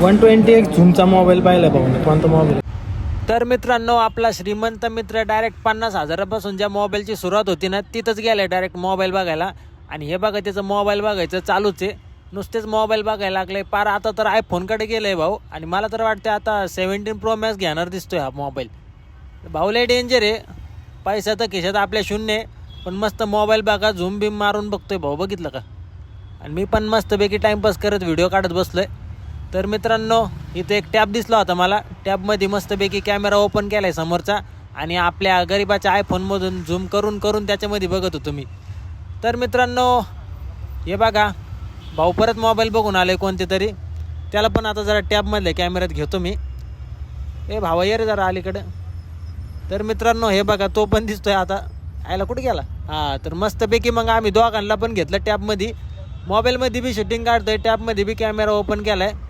One twenty एक झूमचा mobile पाहिला भाऊ कोणता मोबाईल तर मित्रांनो आपला श्रीमंत मित्र डायरेक्ट पन्नास हजारापासून ज्या मोबाईलची सुरुवात होती ना तिथंच गेले डायरेक्ट मोबाईल बघायला. आणि हे बघा त्याचं मोबाईल बघायचं चालूच आहे. नुसतेच मोबाईल बघायला लागले पार आता तर आयफोनकडे गेलं आहे भाऊ. आणि मला तर वाटतं आता सेव्हन्टीन प्रो मॅक्स घेणार दिसतोय हा मोबाईल भाऊ लय डेंजर आहे. पैसा तर खिशात आपल्या शून्य आहे. पण मस्त मोबाईल बघा झूम बिम मारून बघतोय भाऊ बघितलं का? आणि मी पण मस्तपैकी टाईमपास करत व्हिडिओ काढत बसलोय. तर मित्रांनो इथे एक टॅब दिसला होता मला. टॅबमध्ये मस्तपैकी कॅमेरा ओपन केला आहे समोरचा आणि आपल्या गरिबाच्या आयफोनमधून झूम करून करून त्याच्यामध्ये बघत होतो मी. तर मित्रांनो हे बघा भाऊ परत मोबाईल बघून आले कोणते तरी. त्याला पण आता जरा टॅबमधल्या कॅमेऱ्यात घेतो मी. ए भावा ये रे जरा अलीकडं. तर मित्रांनो हे बघा तो पण दिसतोय आता. आयला कुठे गेला? हां तर मस्तपैकी मग आम्ही दोघांना पण घेतलं टॅबमध्ये मोबाईलमध्ये बी शूटिंग काढतोय टॅबमध्ये बी कॅमेरा ओपन केला आहे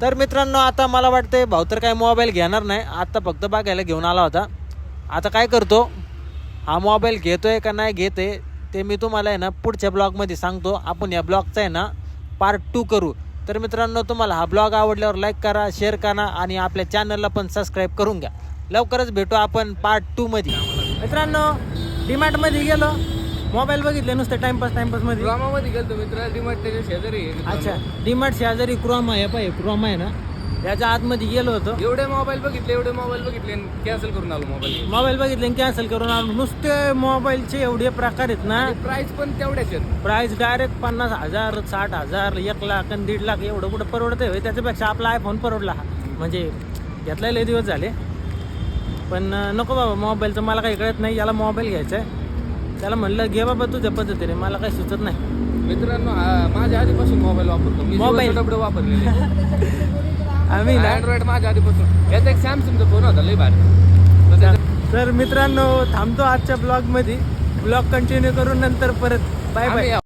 तर मित्रांनो आता मला वाटतंय भाऊ तर काय मोबाईल घेणार नाही. आत्ता फक्त बघायला घेऊन आला होता. आता काय करतो? हा मोबाईल घेतोय का नाही घेते ते मी तुम्हाला आहे ना पुढच्या ब्लॉगमध्ये सांगतो. आपण या ब्लॉगचा आहे ना पार्ट टू करू. तर मित्रांनो तुम्हाला हा ब्लॉग आवडल्यावर लाईक करा शेअर करा आणि आपल्या चॅनलला पण सबस्क्राईब करून घ्या. लवकरच भेटू आपण पार्ट टूमध्ये मित्रांनो मध्ये गेलो. मोबाईल बघितले नुसतं टाइमपास टाइमपासमध्ये. गेलतो मित्र. डिमार्ट त्याच्या शेजारी आहे. अच्छा डीमार्ट शेजारी क्रोमा आहे पाहिजे क्रोमा आहे ना. त्याच्या आतमध्ये गेलो होतो. एवढे मोबाईल बघितले एवढे मोबाईल बघितले कॅन्सल करून आलो मोबाईल मोबाईल बघितले कॅन्सल करून आलो. नुसते मोबाईलचे एवढे प्रकार आहेत ना. प्राइस पण तेवढ्याच आहेत. प्राइस डायरेक्ट पन्नास हजार साठ हजार एक लाख आणि दीड लाख एवढं कुठं परवडतंय होय? त्याच्यापेक्षा आपला आयफोन परवडला हा. म्हणजे घेतला लय दिवस झाले. पण नको बाबा मोबाईलचं मला काही कळत नाही याला मोबाईल घ्यायचा आहे. त्याला म्हणलं घे बाबा तुझ्या पद्धतीने. मला काही सुचत नाही. मित्रांनो माझ्या आधीपासून मोबाईल वापरतो. मी Mobile? मोबाईल डबडे वापरलेले आम्ही ना. अँड्रॉइड माझ्या आधीपासून. याचा एक सॅमसंगचा फोन होता लय भारी. तर त्याचा- तर मित्रांनो थांबतो आजच्या ब्लॉगमध्ये ब्लॉग कंटिन्यू करून नंतर परत. बाय बाय आम्ही